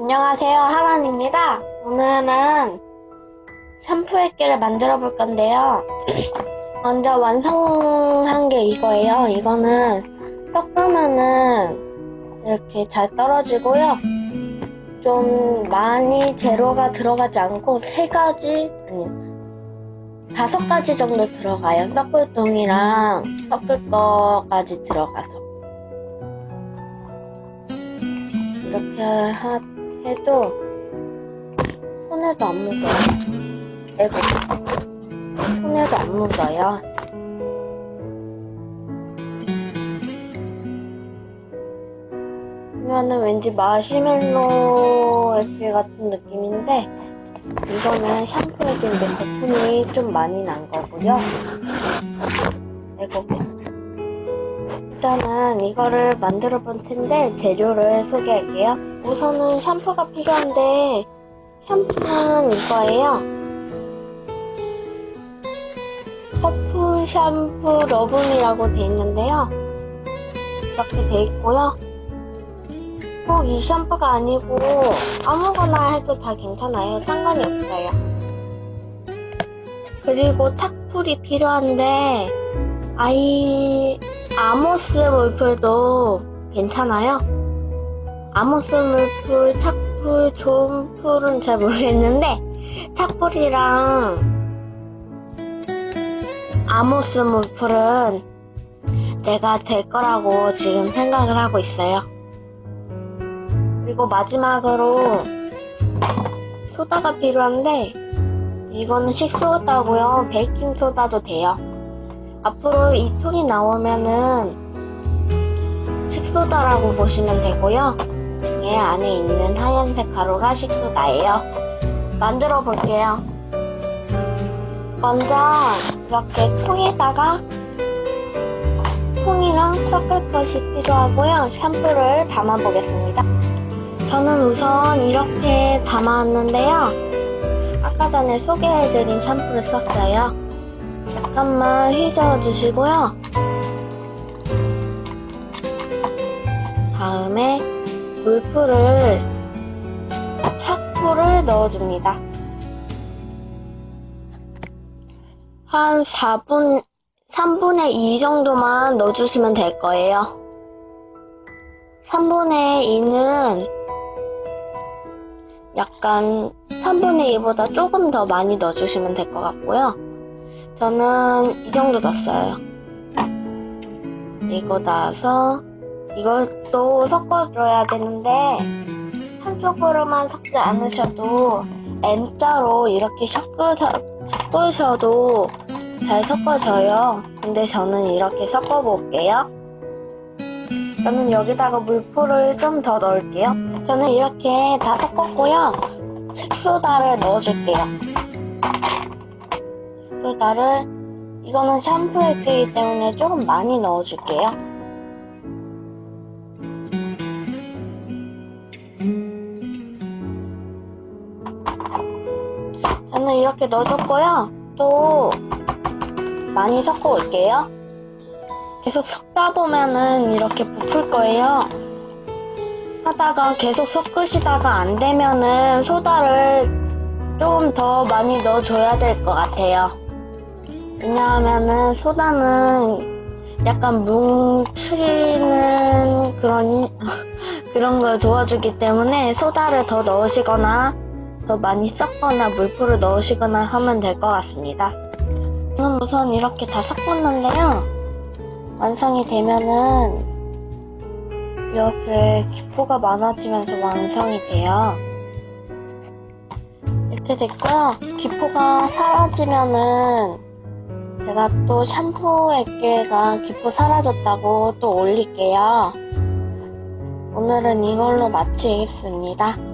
안녕하세요, 하란입니다. 오늘은 샴푸 액기를 만들어 볼 건데요. 먼저 완성한 게 이거예요. 이거는 섞으면은 이렇게 잘 떨어지고요. 좀 많이 재료가 들어가지 않고 세 가지, 아니, 다섯 가지 정도 들어가요. 섞을 동이랑 섞을 거까지 들어가서. 이렇게 하, 해도 손에도 안 묻어요. 에고 손에도 안 묻어요. 그러면은 왠지 마시멜로 액기 같은 느낌인데 이거는 샴푸 액인데 거품이 좀 많이 난 거고요. 에고 일단은 이거를 만들어 볼 텐데 재료를 소개할게요. 우선은 샴푸가 필요한데 샴푸는 이거예요. 퍼프 샴푸 러블이라고 돼 있는데요. 이렇게 돼 있고요. 꼭 이 샴푸가 아니고 아무거나 해도 다 괜찮아요. 상관이 없어요. 그리고 착풀이 필요한데 아이 아모스 물풀도 괜찮아요. 아모스 물풀, 착풀, 좋은 풀은 잘 모르겠는데 착풀이랑 아모스 물풀은 내가 될 거라고 지금 생각을 하고 있어요. 그리고 마지막으로 소다가 필요한데 이거는 식소다고요. 베이킹 소다도 돼요. 앞으로 이 통이 나오면은 식소다라고 보시면 되고요. 이게 안에 있는 하얀색 가루가 식소다예요. 만들어 볼게요. 먼저 이렇게 통에다가 통이랑 섞을 것이 필요하고요. 샴푸를 담아 보겠습니다. 저는 우선 이렇게 담았는데요. 아까 전에 소개해드린 샴푸를 썼어요. 잠깐만 휘저어 주시고요. 다음에 물풀을 착풀을 넣어줍니다. 한 4분, 3분의 2 정도만 넣어주시면 될 거예요. 3분의 2는 약간 3분의 2보다 조금 더 많이 넣어주시면 될 것 같고요. 저는 이 정도 넣었어요. 이거 나서 이것도 섞어줘야 되는데 한쪽으로만 섞지 않으셔도 M자로 이렇게 섞으셔, 섞으셔도 잘 섞어져요. 근데 저는 이렇게 섞어볼게요. 저는 여기다가 물풀을 좀 더 넣을게요. 저는 이렇게 다 섞었고요. 색소다를 넣어줄게요. 색소다를 이거는 샴푸 액기이기 때문에 조금 많이 넣어줄게요. 저는 이렇게 넣어줬고요. 또 많이 섞어 올게요. 계속 섞다 보면은 이렇게 부풀 거예요. 하다가 계속 섞으시다가 안 되면은 소다를 조금 더 많이 넣어줘야 될 것 같아요. 왜냐하면은 소다는 약간 뭉치는 그런, 이- 그런 걸 도와주기 때문에 소다를 더 넣으시거나 더 많이 섞거나 물풀을 넣으시거나 하면 될 것 같습니다. 저는 우선 이렇게 다 섞었는데요. 완성이 되면은 이렇게 기포가 많아지면서 완성이 돼요. 이렇게 됐고요. 기포가 사라지면은 제가 또 샴푸 액계가 기포 사라졌다고 또 올릴게요. 오늘은 이걸로 마치겠습니다.